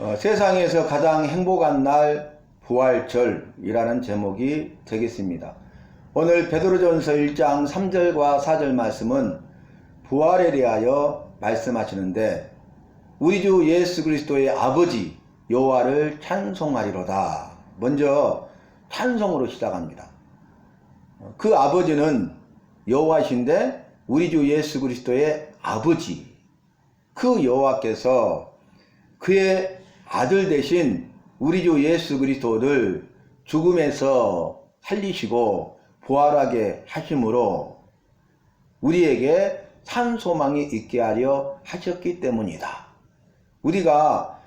어, 세상에서 가장 행복한 날 부활절이라는 제목이 되겠습니다. 오늘 베드로전서 1장 3절과 4절 말씀은 부활에 대하여 말씀하시는데 우리 주 예수 그리스도의 아버지 여호와를 찬송하리로다. 먼저 찬송으로 시작합니다. 그 아버지는 여호와신데 우리 주 예수 그리스도의 아버지 그 여호와께서 그의 아들 대신 우리 주 예수 그리스도를 죽음에서 살리시고 부활하게 하심으로 우리에게 산 소망이 있게 하려 하셨기 때문이다. 우리가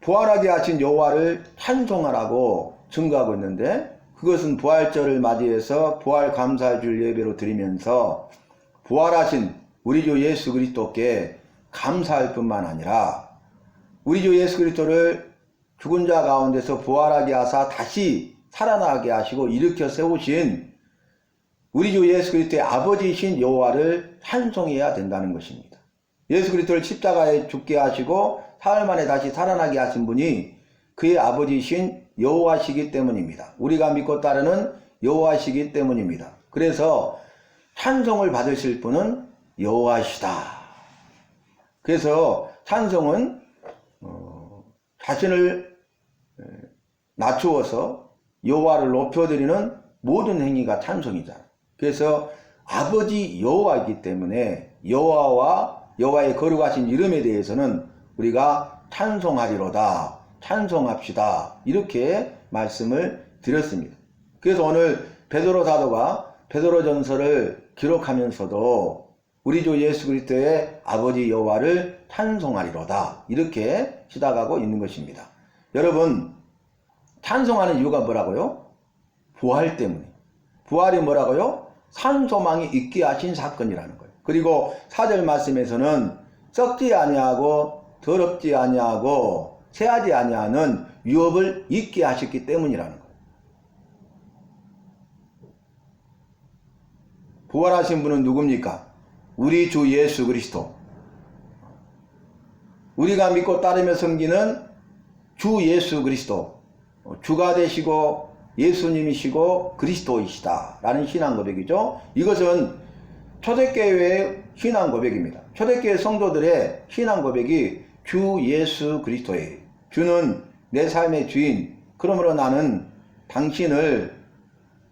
부활하게 하신 여호와를 찬송하라고 증거하고 있는데 그것은 부활절을 맞이해서 부활 감사줄 예배로 드리면서 부활하신 우리 주 예수 그리스도께 감사할 뿐만 아니라 우리 주 예수 그리스도를 죽은 자 가운데서 부활하게 하사 다시 살아나게 하시고 일으켜 세우신 우리 주 예수 그리스도의 아버지이신 여호와를 찬송해야 된다는 것입니다. 예수 그리스도를 십자가에 죽게 하시고 사흘 만에 다시 살아나게 하신 분이 그의 아버지이신 여호와시기 때문입니다. 우리가 믿고 따르는 여호와시기 때문입니다. 그래서 찬송을 받으실 분은 여호와시다. 그래서 찬송은 어, 자신을 낮추어서 여호와를 높여드리는 모든 행위가 찬송이잖아. 그래서 아버지 여호와이기 때문에 여호와와 여호와의 거룩하신 이름에 대해서는 우리가 찬송하리로다. 찬송합시다. 이렇게 말씀을 드렸습니다. 그래서 오늘 베드로 사도가 베드로 전서를 기록하면서도 우리 주 예수 그리스도의 아버지 여호와를 찬송하리로다. 이렇게 시작하고 있는 것입니다. 여러분 찬송하는 이유가 뭐라고요? 부활 때문에. 부활이 뭐라고요? 산소망이 있게 하신 사건이라는 거예요. 그리고 사절 말씀에서는 썩지 아니하고 더럽지 아니하고 새하지 아니하는 유업을 있게 하셨기 때문이라는 거예요. 부활하신 분은 누굽니까? 우리 주 예수 그리스도. 우리가 믿고 따르며 섬기는 주 예수 그리스도. 주가 되시고 예수님이시고 그리스도이시다. 라는 신앙 고백이죠. 이것은 초대교회의 신앙 고백입니다. 초대교회 성도들의 신앙 고백이 주 예수 그리스도예요. 주는 내 삶의 주인. 그러므로 나는 당신을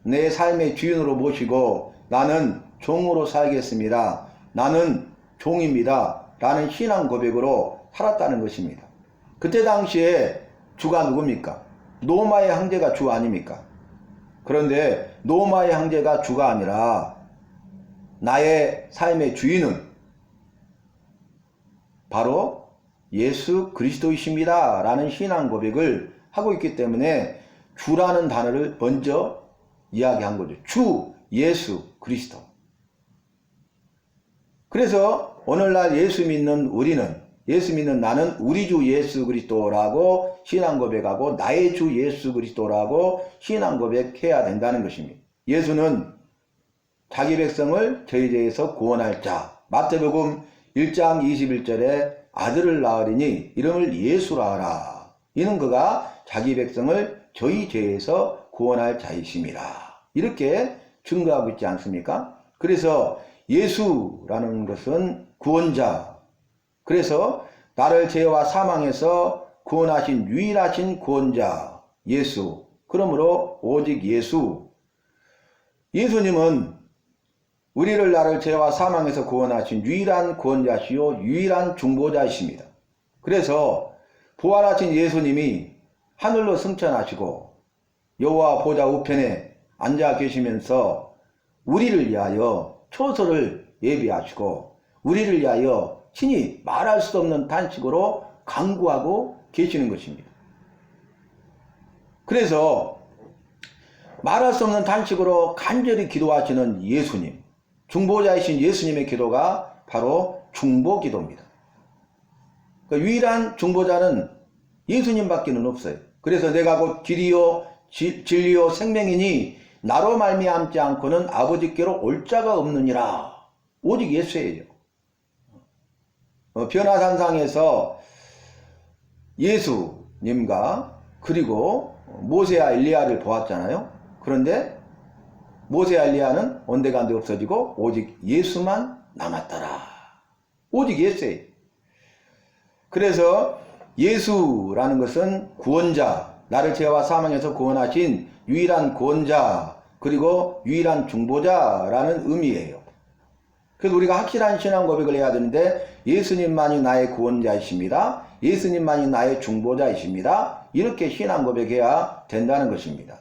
내 삶의 주인으로 모시고 나는 종으로 살겠습니다. 나는 종입니다. 라는 신앙 고백으로 살았다는 것입니다. 그때 당시에 주가 누굽니까? 노마의 황제가 주 아닙니까? 그런데 노마의 황제가 주가 아니라 나의 삶의 주인은 바로 예수 그리스도이십니다. 라는 신앙 고백을 하고 있기 때문에 주라는 단어를 먼저 이야기한 거죠. 주 예수 그리스도. 그래서 오늘날 예수 믿는 우리는 예수 믿는 나는 우리 주 예수 그리스도라고 신앙 고백하고 나의 주 예수 그리스도라고 신앙 고백해야 된다는 것입니다. 예수는 자기 백성을 저희 죄에서 구원할 자. 마태복음 1장 21절에 아들을 낳으리니 이름을 예수라 하라. 이는 그가 자기 백성을 저희 죄에서 구원할 자이심이라. 이렇게 증거하고 있지 않습니까? 그래서 예수라는 것은 구원자. 그래서 나를 죄와 사망에서 구원하신 유일하신 구원자 예수. 그러므로 오직 예수. 예수님은 우리를 나를 죄와 사망에서 구원하신 유일한 구원자시요 유일한 중보자이십니다. 그래서 부활하신 예수님이 하늘로 승천하시고 여호와 보좌 우편에 앉아 계시면서 우리를 위하여 초소를 예비하시고 우리를 위하여 친히 말할 수 없는 단식으로 강구하고 계시는 것입니다. 그래서 말할 수 없는 단식으로 간절히 기도하시는 예수님, 중보자이신 예수님의 기도가 바로 중보 기도입니다. 그러니까 유일한 중보자는 예수님밖에는 없어요. 그래서 내가 곧 길이요 진리요 생명이니 나로 말미암지 않고는 아버지께로 올 자가 없느니라. 오직 예수예요. 어, 변화산상에서 예수님과 그리고 모세와 엘리야를 보았잖아요. 그런데 모세와 엘리야는 온데간데 없어지고 오직 예수만 남았더라. 오직 예수예요. 그래서 예수라는 것은 구원자, 나를 죄와 사망에서 구원하신 유일한 구원자, 그리고 유일한 중보자라는 의미예요. 그래서 우리가 확실한 신앙 고백을 해야 되는데 예수님만이 나의 구원자이십니다. 예수님만이 나의 중보자이십니다. 이렇게 신앙 고백해야 된다는 것입니다.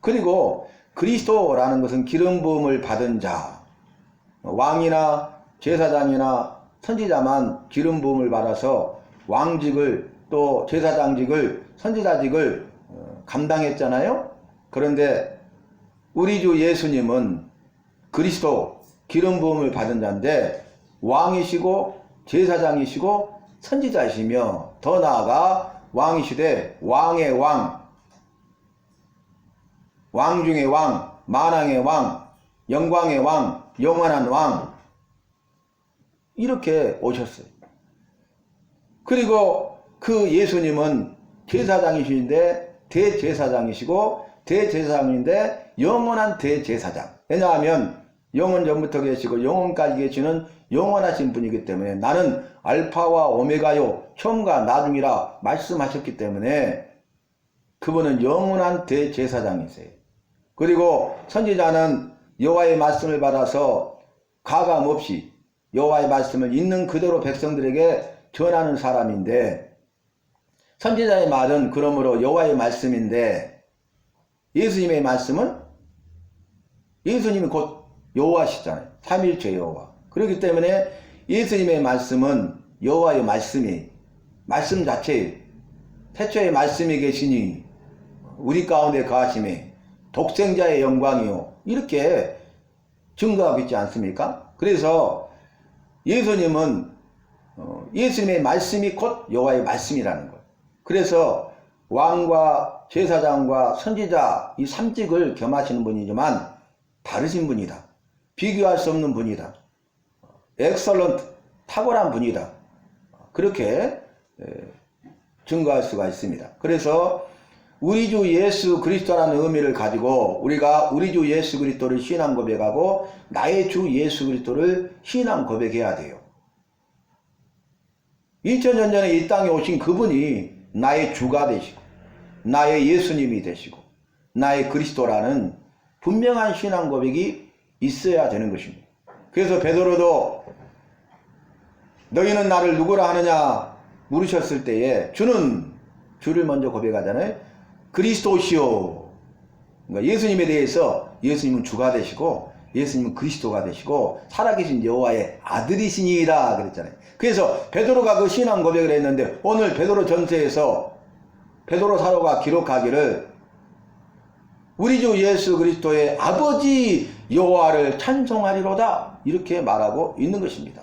그리고 그리스도라는 것은 기름 부음을 받은 자, 왕이나 제사장이나 선지자만 기름 부음을 받아서 왕직을 또 제사장직을 선지자직을 어, 감당했잖아요. 그런데 우리 주 예수님은 그리스도 기름 부음을 받은 자인데 왕이시고 제사장이시고 선지자이시며 더 나아가 왕이시되 왕의 왕, 왕 중의 왕, 만왕의 왕, 영광의 왕, 영원한 왕 이렇게 오셨어요. 그리고 그 예수님은 제사장이신데 대제사장이시고 대제사장인데 영원한 대제사장. 왜냐하면 영원 전부터 계시고 영원까지 계시는 영원하신 분이기 때문에 나는 알파와 오메가요 처음과 나중이라 말씀하셨기 때문에 그분은 영원한 대제사장이세요. 그리고 선지자는 여호와의 말씀을 받아서 가감 없이 여호와의 말씀을 있는 그대로 백성들에게 전하는 사람인데 선지자의 말은 그러므로 여호와의 말씀인데 예수님의 말씀은 예수님이 곧 여호와시잖아요. 삼일체 여호와. 그렇기 때문에 예수님의 말씀은 여호와의 말씀이 말씀 자체 태초에 말씀이 계시니 우리 가운데 거하심에 독생자의 영광이요 이렇게 증거하고 있지 않습니까? 그래서 예수님은 어, 예수님의 말씀이 곧 여호와의 말씀이라는 거예요. 그래서 왕과 제사장과 선지자 이 삼직을 겸하시는 분이지만 다르신 분이다. 비교할 수 없는 분이다. 엑설런트 탁월한 분이다. 그렇게 증거할 수가 있습니다. 그래서 우리 주 예수 그리스도라는 의미를 가지고 우리가 우리 주 예수 그리스도를 신앙 고백하고 나의 주 예수 그리스도를 신앙 고백해야 돼요. 2000년 전에 이 땅에 오신 그분이 나의 주가 되시고 나의 예수님이 되시고 나의 그리스도라는 분명한 신앙 고백이 있어야 되는 것입니다. 그래서 베드로도 너희는 나를 누구라 하느냐 물으셨을 때에 주는 주를 먼저 고백하잖아요. 그리스도시오. 그러니까 예수님에 대해서 예수님은 주가 되시고 예수님은 그리스도가 되시고 살아계신 여호와의 아들이시니라 그랬잖아요. 그래서 베드로가 그 신앙 고백을 했는데 오늘 베드로 전서에서 베드로 사도가 기록하기를 우리 주 예수 그리스도의 아버지 여호와를 찬송하리로다 이렇게 말하고 있는 것입니다.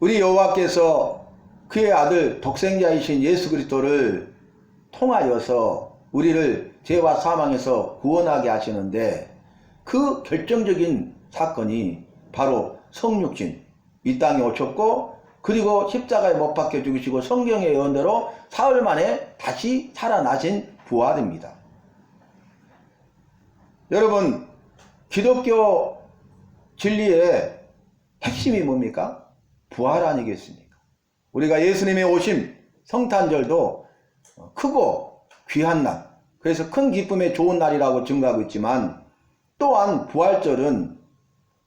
우리 여호와께서 그의 아들 독생자이신 예수 그리스도를 통하여서 우리를 죄와 사망에서 구원하게 하시는데 그 결정적인 사건이 바로 성육신 이 땅에 오셨고 그리고 십자가에 못 박혀 죽으시고 성경의 예언대로 사흘 만에 다시 살아나신 부활입니다. 여러분 기독교 진리의 핵심이 뭡니까? 부활 아니겠습니까? 우리가 예수님의 오심 성탄절도 크고 귀한 날 그래서 큰 기쁨의 좋은 날이라고 증거하고 있지만 또한 부활절은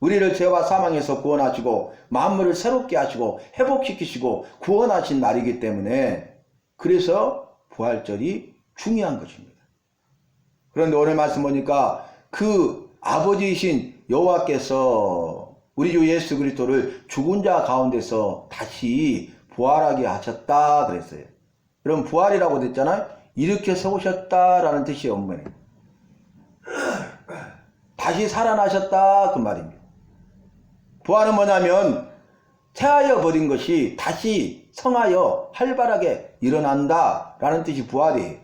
우리를 죄와 사망에서 구원하시고 만물을 새롭게 하시고 회복시키시고 구원하신 날이기 때문에 그래서 부활절이 중요한 것입니다. 그런데 오늘 말씀 보니까 그 아버지이신 여호와께서 우리 주 예수 그리스도를 죽은 자 가운데서 다시 부활하게 하셨다 그랬어요. 그럼 부활이라고 됐잖아요. 이렇게 세우셨다라는 뜻이 원문에 다시 살아나셨다 그 말입니다. 부활은 뭐냐면 태하여 버린 것이 다시 성하여 활발하게 일어난다 라는 뜻이 부활이에요.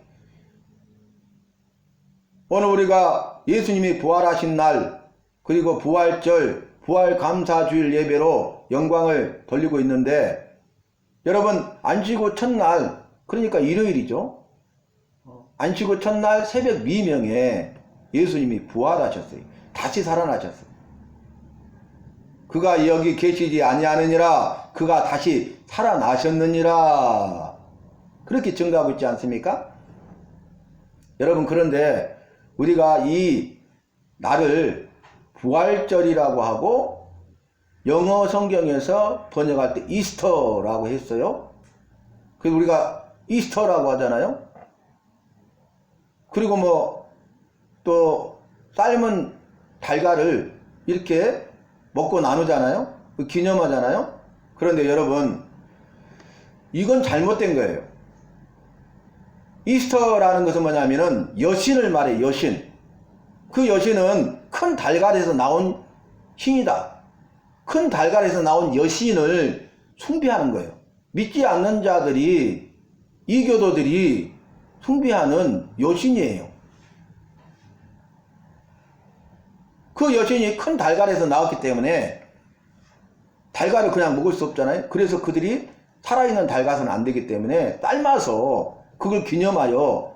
오늘 우리가 예수님이 부활하신 날 그리고 부활절 부활 감사주일 예배로 영광을 돌리고 있는데 여러분 안식구 첫날 그러니까 일요일이죠. 안식구 첫날 새벽 미명에 예수님이 부활하셨어요. 다시 살아나셨어요. 그가 여기 계시지 아니하느니라 그가 다시 살아나셨느니라 그렇게 증가하고 있지 않습니까? 여러분 그런데 우리가 이 날을 부활절이라고 하고 영어 성경에서 번역할 때 이스터라고 했어요. 그래서 우리가 이스터라고 하잖아요. 그리고 뭐 또 삶은 달걀을 이렇게 먹고 나누잖아요. 그 기념하잖아요. 그런데 여러분 이건 잘못된 거예요. 이스터라는 것은 뭐냐면은 여신을 말해 여신. 그 여신은 큰 달걀에서 나온 신이다. 큰 달걀에서 나온 여신을 숭배하는 거예요. 믿지 않는 자들이 이교도들이 숭배하는 여신이에요. 그 여신이 큰 달걀에서 나왔기 때문에 달걀을 그냥 먹을 수 없잖아요. 그래서 그들이 살아있는 달걀은 안 되기 때문에 삶아서 그걸 기념하여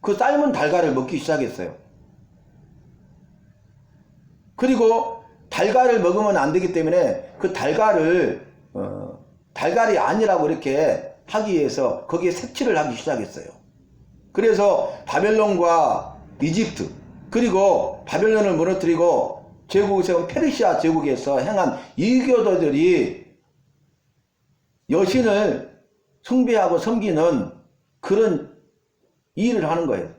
그 삶은 달걀을 먹기 시작했어요. 그리고 달걀을 먹으면 안 되기 때문에 그 달걀을 어, 달걀이 아니라고 이렇게 하기 위해서 거기에 색칠을 하기 시작했어요. 그래서 바벨론과 이집트 그리고 바벨론을 무너뜨리고 제국을 세운 페르시아 제국에서 행한 이교도들이 여신을 숭배하고 섬기는 그런 일을 하는 거예요.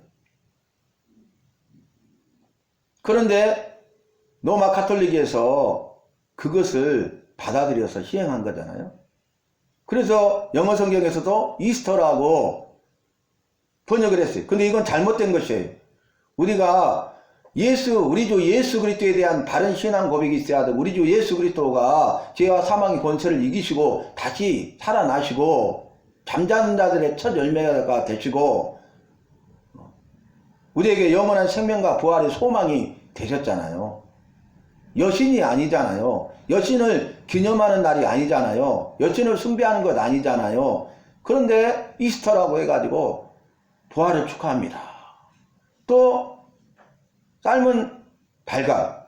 그런데 로마 카톨릭에서 그것을 받아들여서 시행한 거잖아요. 그래서 영어 성경에서도 이스터라고 번역을 했어요. 근데 이건 잘못된 것이에요. 우리가 예수, 우리 주 예수 그리스도에 대한 바른 신앙 고백이 있어야 돼. 우리 주 예수 그리스도가 죄와 사망의 권세를 이기시고 다시 살아나시고 잠자는 자들의 첫 열매가 되시고 우리에게 영원한 생명과 부활의 소망이 되셨잖아요. 여신이 아니잖아요. 여신을 기념하는 날이 아니잖아요. 여신을 숭배하는 것 아니잖아요. 그런데 이스터라고 해가지고 부활을 축하합니다. 또 삶은 달걀.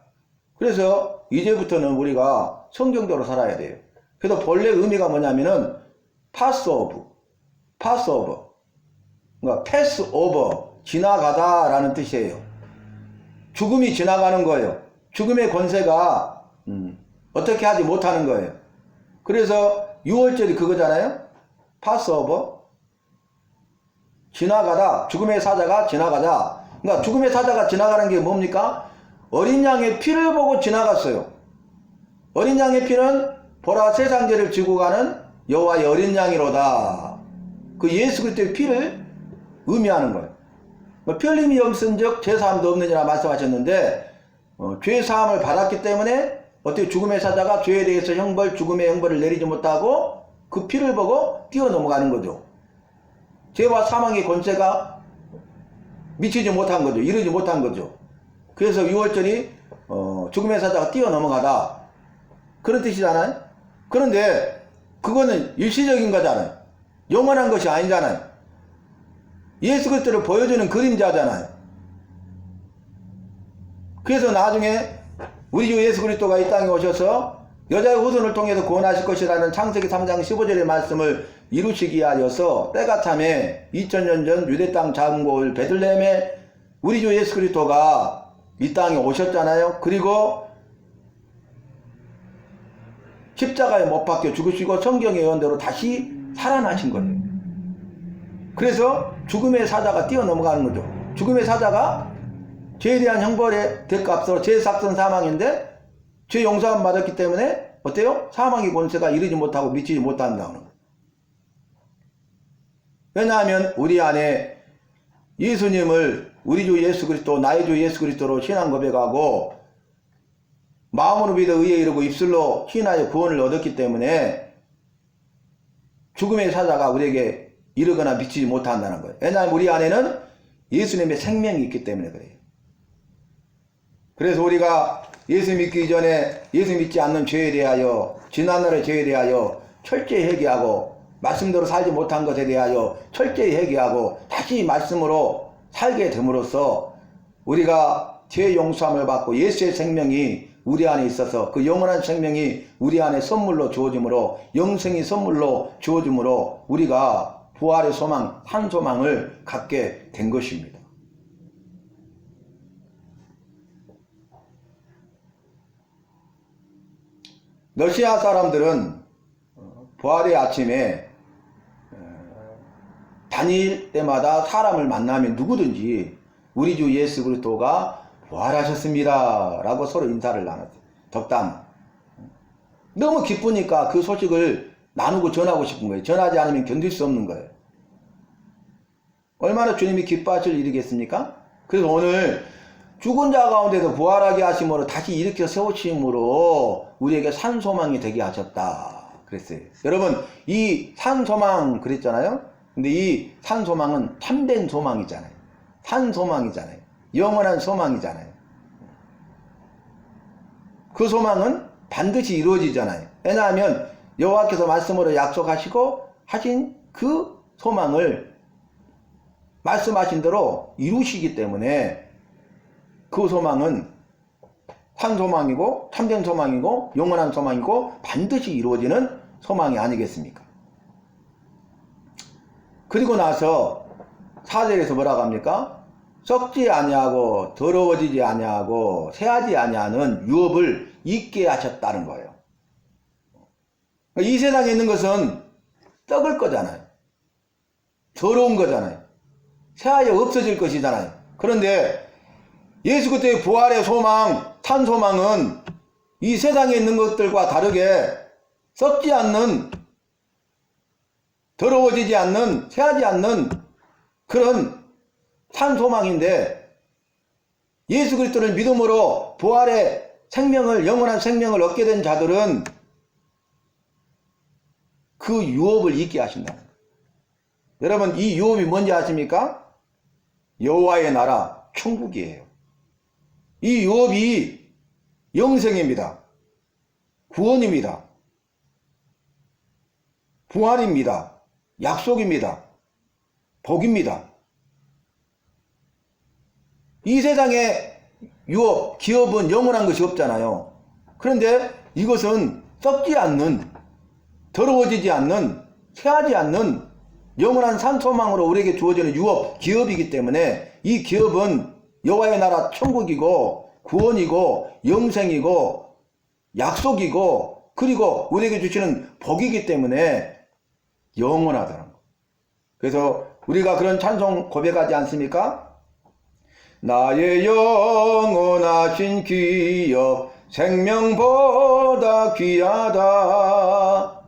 그래서 이제부터는 우리가 성경대로 살아야 돼요. 그래서 본래 의미가 뭐냐면은 파스오브, 파스오버, 그러니까 패스오버, 지나가다 라는 뜻이에요. 죽음이 지나가는 거예요. 죽음의 권세가 음, 어떻게 하지 못하는 거예요. 그래서 6월절이 그거잖아요. 파스오버, 지나가다, 죽음의 사자가 지나가다. 그러니까 죽음의 사자가 지나가는 게 뭡니까? 어린 양의 피를 보고 지나갔어요. 어린 양의 피는 보라 세상 죄를 지고 가는 여호와의 어린 양이로다. 그 예수 그리스도의 피를 의미하는 거예요. 뭐 편림이 없은즉 죄사함도 없느니라 말씀하셨는데 어, 죄사함을 받았기 때문에 어떻게 죽음의 사자가 죄에 대해서 형벌, 죽음의 형벌을 내리지 못하고 그 피를 보고 뛰어넘어가는 거죠. 죄와 사망의 권세가 미치지 못한 거죠. 이루지 못한 거죠. 그래서 6월절이 어, 죽음의 사자가 뛰어넘어가다. 그런 뜻이잖아요. 그런데 그거는 일시적인 거잖아요. 영원한 것이 아니잖아요. 예수 그리스도를 보여주는 그림자잖아요. 그래서 나중에 우리 주 예수 그리스도가 이 땅에 오셔서 여자의 후손을 통해서 구원하실 것이라는 창세기 3장 15절의 말씀을 이루시기 하여서 때가 참에 2000년 전 유대 땅 작은 곳 베들레헴에 우리 주 예수 그리스도가 이 땅에 오셨잖아요. 그리고 십자가에 못 박혀 죽으시고 성경의 예언대로 다시 살아나신 거예요. 그래서 죽음의 사자가 뛰어넘어가는 거죠. 죽음의 사자가 죄에 대한 형벌의 대값으로 죄 삭선 사망인데 죄 용서함 받았기 때문에 어때요? 사망의 권세가 이르지 못하고 미치지 못한다는 거예요. 왜냐하면 우리 안에 예수님을 우리 주 예수 그리스도 나의 주 예수 그리스도로 신앙 고백하고 마음으로 믿어 의에 이르고 입술로 신하여 구원을 얻었기 때문에 죽음의 사자가 우리에게 이르거나 미치지 못한다는 거예요. 왜냐하면 우리 안에는 예수님의 생명이 있기 때문에 그래요. 그래서 우리가 예수 믿기 전에 예수 믿지 않는 죄에 대하여 지난날의 죄에 대하여 철저히 회개하고 말씀대로 살지 못한 것에 대하여 철저히 회개하고 다시 말씀으로 살게 됨으로써 우리가 죄 용서함을 받고 예수의 생명이 우리 안에 있어서 그 영원한 생명이 우리 안에 선물로 주어지므로 영생이 선물로 주어지므로 우리가 부활의 소망, 한 소망을 갖게 된 것입니다. 러시아 사람들은 부활의 아침에 어, 다닐 때마다 사람을 만나면 누구든지 우리 주 예수 그리스도가 부활하셨습니다. 라고 서로 인사를 나눴어요. 덕담. 너무 기쁘니까 그 소식을 나누고 전하고 싶은 거예요. 전하지 않으면 견딜 수 없는 거예요. 얼마나 주님이 기뻐하실 일이겠습니까? 그래서 오늘 죽은 자 가운데서 부활하게 하심으로 다시 일으켜 세우심으로 우리에게 산소망이 되게 하셨다. 그랬어요. 여러분, 이 산소망 그랬잖아요? 근데 이 산소망은 참된 소망이잖아요. 산소망이잖아요. 영원한 소망이잖아요. 그 소망은 반드시 이루어지잖아요. 왜냐하면 여호와께서 말씀으로 약속하시고 하신 그 소망을 말씀하신 대로 이루시기 때문에 그 소망은 산 소망이고 참된 소망이고 영원한 소망이고 반드시 이루어지는 소망이 아니겠습니까? 그리고 나서 사절에서 뭐라고 합니까? 썩지 아니하고 더러워지지 아니하고 새하지 아니하는 유업을 잊게 하셨다는 거예요. 이 세상에 있는 것은 썩을 거잖아요. 더러운 거잖아요. 새하여 없어질 것이잖아요. 그런데 예수 그때의 부활의 소망, 탄 소망은 이 세상에 있는 것들과 다르게 썩지 않는, 더러워지지 않는, 새하지 않는 그런 산 소망인데 예수 그리스도를 믿음으로 부활의 생명을 영원한 생명을 얻게 된 자들은 그 유업을 잊게 하신다. 여러분 이 유업이 뭔지 아십니까? 여호와의 나라 천국이에요. 이 유업이 영생입니다. 구원입니다. 부활입니다. 약속입니다. 복입니다. 이 세상에 유업, 기업은 영원한 것이 없잖아요. 그런데 이것은 썩지 않는, 더러워지지 않는, 새하지 않는 영원한 산소망으로 우리에게 주어지는 유업, 기업이기 때문에 이 기업은 여호와의 나라 천국이고 구원이고 영생이고 약속이고 그리고 우리에게 주시는 복이기 때문에 영원하다는 거. 그래서 우리가 그런 찬송 고백하지 않습니까? 나의 영원하신 기업 생명보다 귀하다.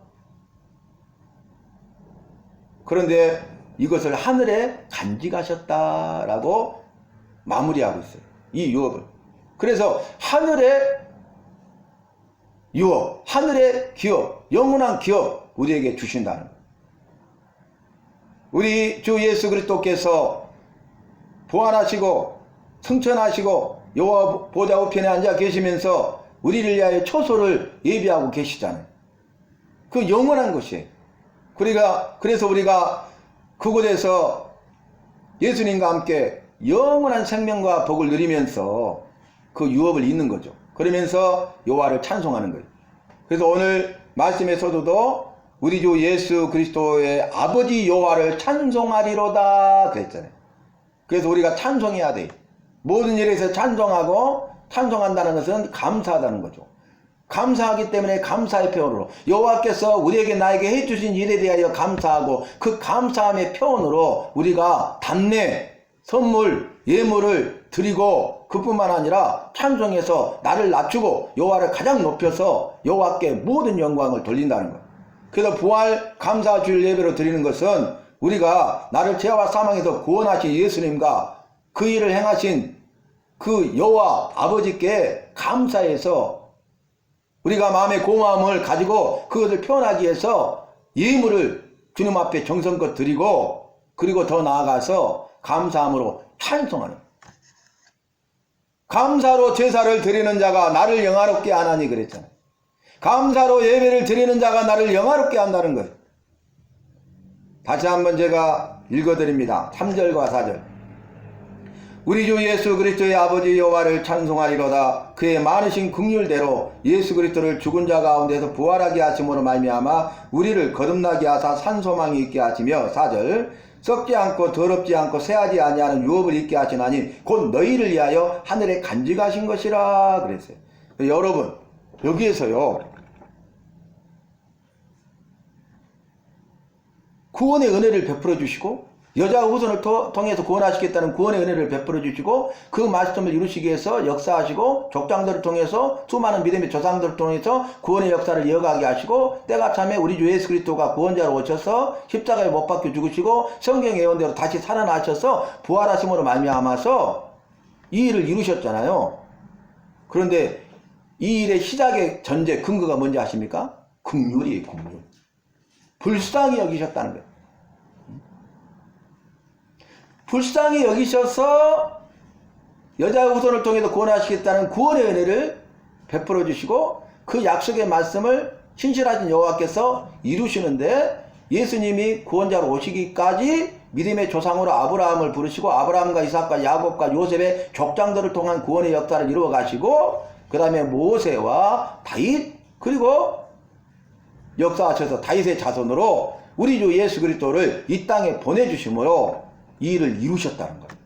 그런데 이것을 하늘에 간직하셨다라고 마무리하고 있어요. 이 유업을. 그래서 하늘의 유업, 하늘의 기업, 영원한 기업 우리에게 주신다는. 우리 주 예수 그리스도께서 부활하시고 승천하시고 여호와 보좌 우편에 앉아 계시면서 우리를 위하여 초소를 예비하고 계시잖아요. 그 영원한 것이에요. 우리가 그래서 우리가 그곳에서 예수님과 함께 영원한 생명과 복을 누리면서 그 유업을 잇는 거죠. 그러면서 여호와를 찬송하는 거예요. 그래서 오늘 말씀에서도 우리 주 예수 그리스도의 아버지 여호와를 찬송하리로다 그랬잖아요. 그래서 우리가 찬송해야 돼. 모든 일에서 찬송하고 찬송한다는 것은 감사하다는 거죠. 감사하기 때문에 감사의 표현으로 여호와께서 우리에게 나에게 해주신 일에 대하여 감사하고 그 감사함의 표현으로 우리가 단내 선물 예물을 드리고 그뿐만 아니라 찬송해서 나를 낮추고 여호와를 가장 높여서 여호와께 모든 영광을 돌린다는 것. 그래서 부활 감사 주일 예배로 드리는 것은 우리가 나를 죄와 사망에서 구원하신 예수님과 그 일을 행하신 그 여호와 아버지께 감사해서 우리가 마음의 고마움을 가지고 그것을 표현하기 위해서 예물을 주님 앞에 정성껏 드리고 그리고 더 나아가서 감사함으로 찬송하는 감사로 제사를 드리는 자가 나를 영화롭게 하나니 그랬잖아요. 감사로 예배를 드리는 자가 나를 영화롭게 한다는 거예요. 다시 한번 제가 읽어드립니다. 3절과 4절. 우리 주 예수 그리스도의 아버지 여호와를 찬송하리로다. 그의 많으신 긍휼대로 예수 그리스도를 죽은 자 가운데서 부활하게 하심으로 말미암아 우리를 거듭나게 하사 산소망이 있게 하시며 4절 썩지 않고 더럽지 않고 새하지 아니하는 유업을 있게 하시나니 곧 너희를 위하여 하늘에 간직하신 것이라 그랬어요. 여러분 여기에서요 구원의 은혜를 베풀어 주시고 여자 후손을 토- 통해서 구원하시겠다는 구원의 은혜를 베풀어 주시고 그 말씀을 이루시기 위해서 역사하시고 족장들을 통해서 수많은 믿음의 조상들을 통해서 구원의 역사를 이어가게 하시고 때가 참에 우리 주 예수 그리스도가 구원자로 오셔서 십자가에 못 박혀 죽으시고 성경 예언대로 다시 살아나셔서 부활하심으로 말미암아서 이 일을 이루셨잖아요. 그런데 이 일의 시작의 전제 근거가 뭔지 아십니까? 긍휼이에요, 긍휼. 불쌍히 여기셨다는 거예요. 불쌍히 여기셔서 여자의 후손을 통해서 구원하시겠다는 구원의 은혜를 베풀어 주시고 그 약속의 말씀을 신실하신 여호와께서 이루시는데 예수님이 구원자로 오시기까지 믿음의 조상으로 아브라함을 부르시고 아브라함과 이삭과 야곱과 요셉의 족장들을 통한 구원의 역사를 이루어 가시고 그 다음에 모세와 다윗 그리고 역사하셔서 다윗의 자손으로 우리 주 예수 그리스도를 이 땅에 보내주심으로 이 일을 이루셨다는 거예요.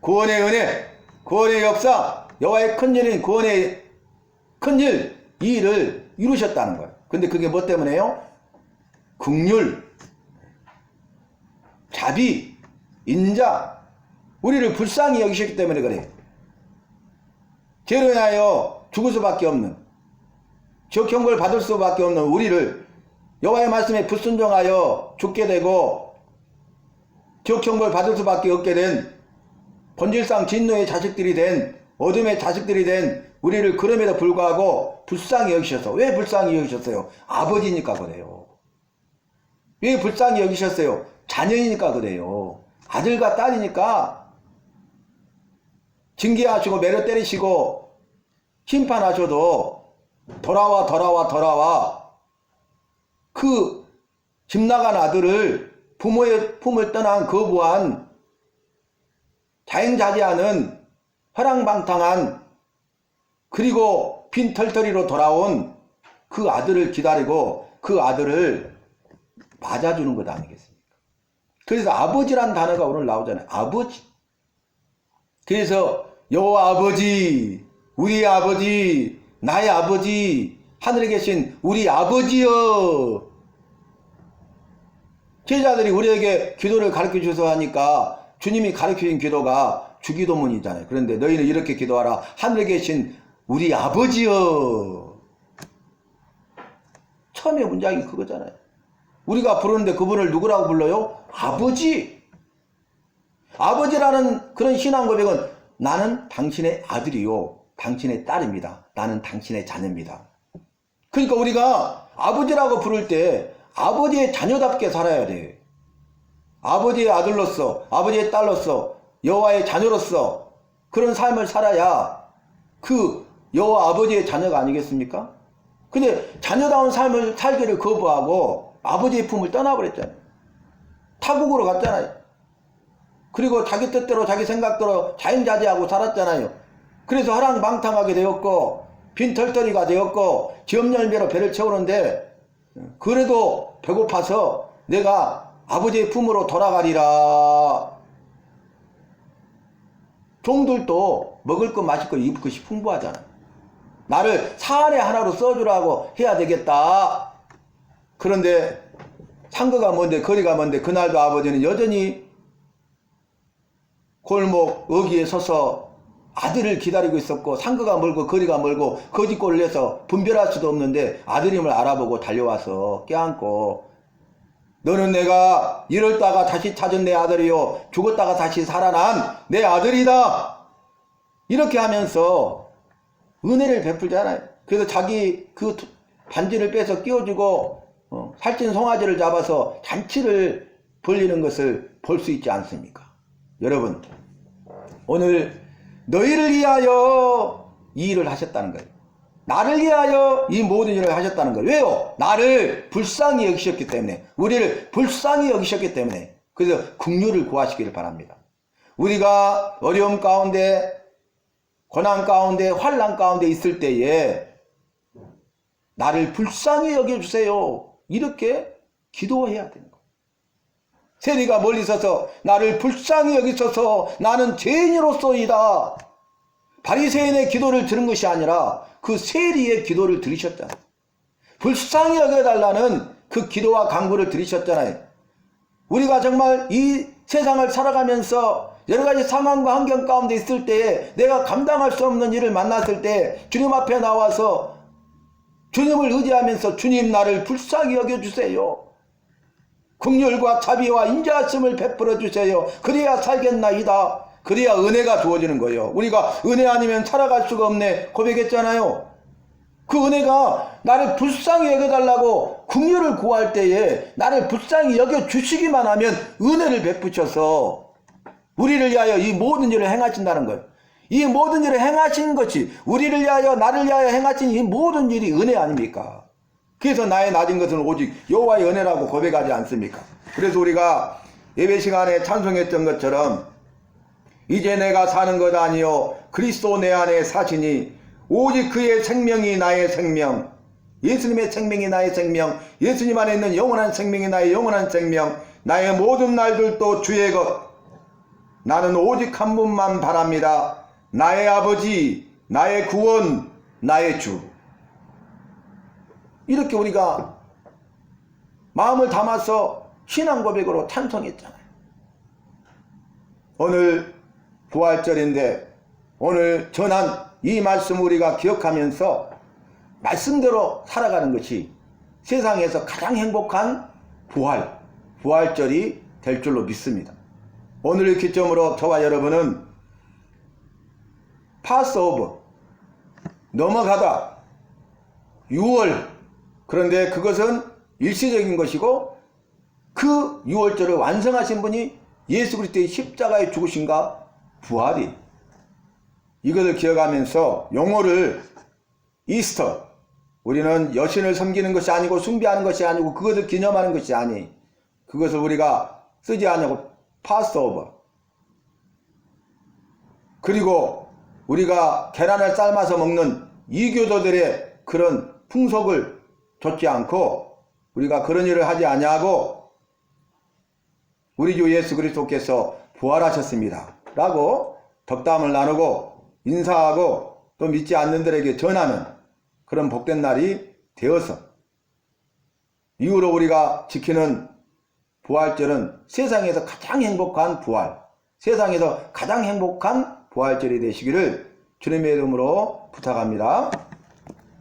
구원의 은혜, 구원의 역사, 여호와의 큰 일인 구원의 큰 일, 이 일을 이루셨다는 거예요. 근데 그게 뭐 때문에요? 극률, 자비, 인자, 우리를 불쌍히 여기셨기 때문에 그래요. 죄로 인하여 죽을 수밖에 없는 적형벌 받을 수밖에 없는 우리를 여호와의 말씀에 불순종하여 죽게 되고 적형벌 받을 수밖에 없게 된 본질상 진노의 자식들이 된 어둠의 자식들이 된 우리를 그럼에도 불구하고 불쌍히 여기셔서 왜 불쌍히 여기셨어요? 아버지니까 그래요. 왜 불쌍히 여기셨어요? 자녀이니까 그래요. 아들과 딸이니까 징계하시고 매려 때리시고 심판하셔도 돌아와 돌아와 돌아와 그 집 나간 아들을 부모의 품을 떠난 거부한 자행자제하는 허랑방탕한 그리고 빈 털터리로 돌아온 그 아들을 기다리고 그 아들을 맞아주는 것 아니겠습니까? 그래서 아버지란 단어가 오늘 나오잖아요. 아버지. 그래서 여호와 아버지, 우리 아버지, 나의 아버지, 하늘에 계신 우리 아버지여. 제자들이 우리에게 기도를 가르쳐 주셔서 하니까 주님이 가르쳐 준 기도가 주기도문이잖아요. 그런데 너희는 이렇게 기도하라. 하늘에 계신 우리 아버지여. 처음에 문장이 그거잖아요. 우리가 부르는데 그분을 누구라고 불러요? 아버지. 아버지라는 그런 신앙 고백은 나는 당신의 아들이요. 당신의 딸입니다. 나는 당신의 자녀입니다. 그러니까 우리가 아버지라고 부를 때 아버지의 자녀답게 살아야 돼. 아버지의 아들로서, 아버지의 딸로서, 여호와의 자녀로서 그런 삶을 살아야 그 여호와 아버지의 자녀가 아니겠습니까? 근데 자녀다운 삶을 살기를 거부하고 아버지의 품을 떠나버렸잖아요. 타국으로 갔잖아요. 그리고 자기 뜻대로 자기 생각대로 자연자재하고 살았잖아요. 그래서 허랑방탕하게 되었고 빈털터리가 되었고 지엄열매로 배를 채우는데 그래도 배고파서 내가 아버지의 품으로 돌아가리라. 종들도 먹을 것 마실 것 입을 것이 풍부하잖아. 나를 사안의 하나로 써주라고 해야 되겠다. 그런데 상거가 뭔데 거리가 뭔데 그날도 아버지는 여전히 골목 어귀에 서서 아들을 기다리고 있었고 상거가 멀고 거리가 멀고 거짓골을 내서 분별할 수도 없는데 아들임을 알아보고 달려와서 껴안고 너는 내가 이럴다가 다시 찾은 내 아들이요. 죽었다가 다시 살아난 내 아들이다. 이렇게 하면서 은혜를 베풀잖아요. 그래서 자기 그 반지를 빼서 끼워주고 어, 살찐 송아지를 잡아서 잔치를 벌리는 것을 볼 수 있지 않습니까? 여러분 오늘 너희를 위하여 이 일을 하셨다는 거예요. 나를 위하여 이 모든 일을 하셨다는 거예요. 왜요? 나를 불쌍히 여기셨기 때문에, 우리를 불쌍히 여기셨기 때문에, 그래서 국류를 구하시기를 바랍니다. 우리가 어려움 가운데, 고난 가운데, 환란 가운데 있을 때에 나를 불쌍히 여겨주세요. 이렇게 기도해야 되는 거예요. 세리가 멀리 서서 나를 불쌍히 여기셔서 나는 죄인으로서이다. 바리새인의 기도를 들은 것이 아니라 그 세리의 기도를 들으셨잖아요. 불쌍히 여겨달라는 그 기도와 강구를 들으셨잖아요. 우리가 정말 이 세상을 살아가면서 여러 가지 상황과 환경 가운데 있을 때에 내가 감당할 수 없는 일을 만났을 때 주님 앞에 나와서 주님을 의지하면서 주님 나를 불쌍히 여겨주세요. 국률과 자비와 인자하심을 베풀어 주세요. 그래야 살겠나이다. 그래야 은혜가 주어지는 거예요. 우리가 은혜 아니면 살아갈 수가 없네 고백했잖아요. 그 은혜가 나를 불쌍히 여겨달라고 국률을 구할 때에 나를 불쌍히 여겨주시기만 하면 은혜를 베푸셔서 우리를 위하여 이 모든 일을 행하신다는 거예요. 이 모든 일을 행하신 것이 우리를 위하여 나를 위하여 행하신 이 모든 일이 은혜 아닙니까? 그래서 나의 낮은 것은 오직 여호와의 은혜라고 고백하지 않습니까? 그래서 우리가 예배 시간에 찬송했던 것처럼 이제 내가 사는 것 아니요 그리스도 내 안에 사시니 오직 그의 생명이 나의 생명 예수님의 생명이 나의 생명 예수님 안에 있는 영원한 생명이 나의 영원한 생명 나의 모든 날들도 주의 것. 나는 오직 한 분만 바랍니다. 나의 아버지 나의 구원 나의 주 이렇게 우리가 마음을 담아서 신앙 고백으로 찬송했잖아요. 오늘 부활절인데 오늘 전한 이 말씀 우리가 기억하면서 말씀대로 살아가는 것이 세상에서 가장 행복한 부활, 부활절이 될 줄로 믿습니다. 오늘을 기점으로 저와 여러분은 파스 오브 넘어가다 6월 그런데 그것은 일시적인 것이고 그 6월절을 완성하신 분이 예수 그리스도의 십자가에 죽으신가? 부활이. 이것을 기억하면서 용어를 이스터 우리는 여신을 섬기는 것이 아니고 숭배하는 것이 아니고 그것을 기념하는 것이 아니. 그것을 우리가 쓰지 않냐고 파스 오버 그리고 우리가 계란을 삶아서 먹는 이교도들의 그런 풍속을 좇지 않고 우리가 그런 일을 하지 아니하고 우리 주 예수 그리스도께서 부활하셨습니다. 라고 덕담을 나누고 인사하고 또 믿지 않는 들에게 전하는 그런 복된 날이 되어서 이후로 우리가 지키는 부활절은 세상에서 가장 행복한 부활, 세상에서 가장 행복한 부활절이 되시기를 주님의 이름으로 부탁합니다.